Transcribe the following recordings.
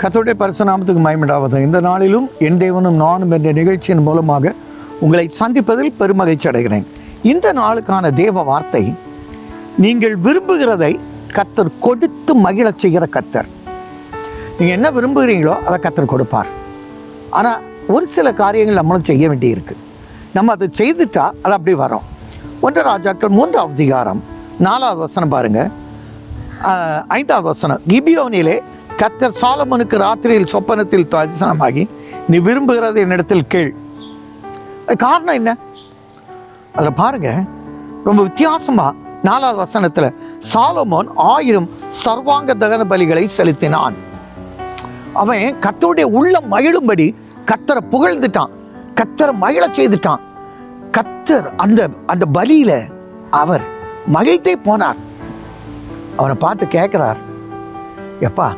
கத்தோடைய பரிசுநாமத்துக்கு மயமிடாவது இந்த நாளிலும் என் தேவனும் நானும் என்ற நிகழ்ச்சியின் மூலமாக உங்களை சந்திப்பதில் பெருமகிழ்ச்சி அடைகிறேன். இந்த நாளுக்கான தேவ வார்த்தை நீங்கள் விரும்புகிறதை கத்தர் கொடுத்து மகிழச் செய்கிற கத்தர் நீங்கள் என்ன விரும்புகிறீங்களோ அதை கத்தர் கொடுப்பார். ஆனால் ஒரு சில காரியங்கள் நம்மளும் செய்ய வேண்டியிருக்கு. நம்ம அதை செய்துட்டா அது அப்படி வரும். ஒன்று ராஜாக்கள் மூன்றாவது அதிகாரம் நாலாவது வசனம் பாருங்கள் ஐந்தாவது வசனம். கிபியோனிலே கத்தர் சாலமனுக்கு ராத்திரியில் சொப்பனத்தில் தரிசனமாகி நீ விரும்புகிறது என்னிடத்தில் கேள். அது காரணம் என்ன? அதில் பாருங்க ரொம்ப வித்தியாசமாக நாலாவது வசனத்தில் சாலமோன் ஆயிரம் சர்வாங்க தகன பலிகளை செலுத்தினான். அவன் கத்தருடைய உள்ளம் மகிழும்படி கத்தரை புகழ்ந்துட்டான் கத்தரை மகிழ செய்துட்டான். கத்தர் அந்த அந்த பலியில அவர் மகிழ்த்தே போனார். அவனை பார்த்து கேட்குறார் எப்பா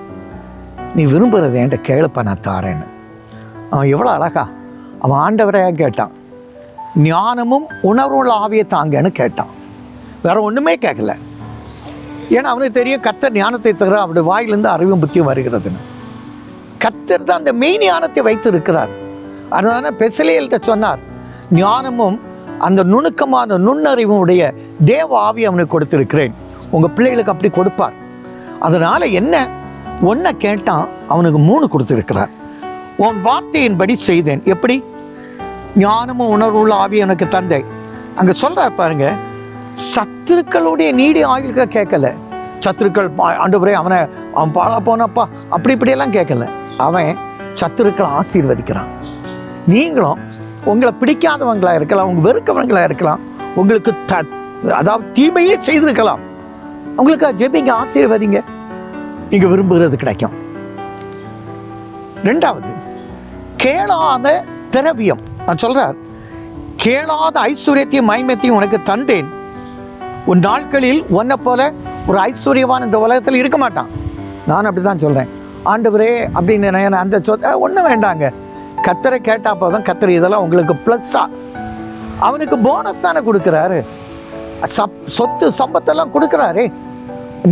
நீ விரும்புகிறத என்கிட்ட கேளுப்பா நான் தாரேன்னு. அவன் எவ்வளோ அழகா அவன் ஆண்டவரையாக கேட்டான். ஞானமும் உணர்வுள்ள ஆவியை தாங்கன்னு கேட்டான். வேற ஒன்றுமே கேட்கல ஏன்னா அவனுக்கு தெரியும் கத்தர் ஞானத்தை தவிர அவருடைய வாயிலிருந்து அறிவும் புத்தியும் வருகிறதுன்னு. கத்தர் தான் அந்த மெய் ஞானத்தை வைத்து இருக்கிறார் அதனால பெசலேல்கிட்ட சொன்னார் ஞானமும் அந்த நுணுக்கமான நுண்ணறிவும் உடைய தேவ ஆவி அவனுக்கு கொடுத்திருக்கிறேன். உங்கள் பிள்ளைகளுக்கு அப்படி கொடுப்பார். அதனால் என்ன? ஒன்றை கேட்டான் அவனுக்கு மூணு கொடுத்துருக்கிறார். உன் வார்த்தையின்படி செய்தேன். எப்படி? ஞானமும் உணர்வுள்ள ஆவி எனக்கு தந்தை. அங்கே சொல்ற பாருங்க சத்துருக்களுடைய நீடி ஆயுள்கள் கேட்கல. சத்துருக்கள் ஆண்டவரே அவனை அவன் பாழா போனப்பா. அப்படி இப்படியெல்லாம் கேட்கல. அவன் சத்துருக்களை ஆசீர்வதிக்கிறான். நீங்களும் உங்களை பிடிக்காதவங்களா இருக்கலாம் உங்க வெறுக்கவங்களா இருக்கலாம் உங்களுக்கு த அதாவது தீமையே செய்திருக்கலாம். உங்களுக்கு ஜெபிங்க ஆசீர்வதிங்க. நீங்கள் விரும்புகிறது கிடைக்கும். ரெண்டாவது கேளாத திரவியம். நான் சொல்கிறார் கேளாத ஐஸ்வர்யத்தையும் மைமத்தையும் உனக்கு தந்தேன். உன் நாட்களில் உன்னை போல ஒரு ஐஸ்வர்யவான் இந்த உலகத்தில் இருக்க மாட்டான். நான் அப்படி தான் சொல்கிறேன் ஆண்டவரே அப்படின்னு அந்த சொ ஒன்றும் வேண்டாங்க. கத்தரை கேட்டா போதும். கத்தரை இதெல்லாம் உங்களுக்கு ப்ளஸ்ஸாக அவனுக்கு போனஸ் தானே கொடுக்குறாரு. சப் சொத்து சம்பத்தெல்லாம் கொடுக்குறாரு.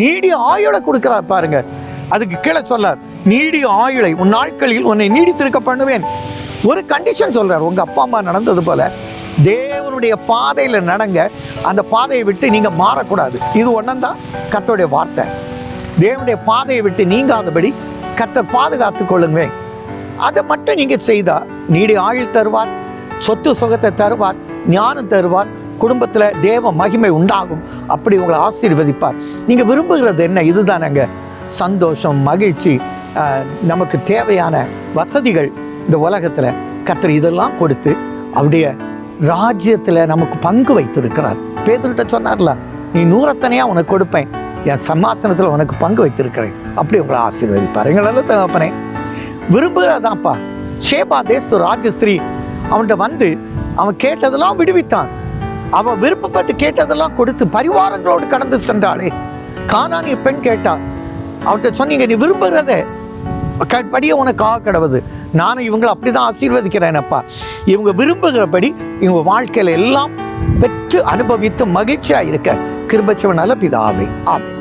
நீடிய ஆயுளை கொடுக்குறார் பாருங்க. அதுக்கு கீழே சொல்லார் நீடிய ஆயுளை உன் நாட்களில் உன்னை நீடித்திருக்க பண்ணுவேன். ஒரு கண்டிஷன் சொல்றார் உங்க அப்பா அம்மா நடந்தது போல தேவனுடைய பாதையில் நடங்க. அந்த பாதையை விட்டு நீங்க மாறக்கூடாது. இது ஒன்னந்தான் கத்தோடைய வார்த்தை. தேவனுடைய பாதையை விட்டு நீங்காதபடி கத்தை பாதுகாத்து கொள்ளுங்க அதை மட்டும் நீங்க செய்தா நீடிய ஆயுள் தருவார் சொத்து சுகத்தை தருவார் ஞானம் தருவார் குடும்பத்தில் தேவ மகிமை உண்டாகும். அப்படி உங்களை ஆசீர்வதிப்பார். நீங்கள் விரும்புகிறது என்ன? இதுதானங்க. சந்தோஷம் மகிழ்ச்சி நமக்கு தேவையான வசதிகள் இந்த உலகத்துல. கத்திரி இதெல்லாம் கொடுத்து அவருடைய ராஜ்யத்தில் நமக்கு பங்கு வைத்திருக்கிறார். பேதர்கிட்ட சொன்னார்ல நீ நூறத்தனையாக உனக்கு கொடுப்பேன். என் சம்மாசனத்தில் உனக்கு பங்கு வைத்திருக்கிறேன். அப்படி உங்களை ஆசீர்வதிப்பார். எங்களெல்லாம் தகப்பனே விரும்புகிறதாப்பா ஷேபா தேஸ்து ராஜஸ்திரி அவன்கிட்ட வந்து அவன் கேட்டதெல்லாம் விடுவித்தான். அவன் விருப்பப்பட்டு கேட்டதெல்லாம் கொடுத்து பரிவாரங்களோடு கடந்து சென்றாளே. கானானிய பெண் கேட்டாள் அவர்கிட்ட சொன்னீங்க நீ விரும்புகிறத படியே உனக்கு ஆக கிடவுது. நானும் இவங்களை அப்படிதான் ஆசீர்வதிக்கிறேனப்பா இவங்க விரும்புகிறபடி இவங்க வாழ்க்கையில எல்லாம் பெற்று அனுபவித்து மகிழ்ச்சியா இருக்க கிருபச்சவனால பிதாவே. ஆமென்.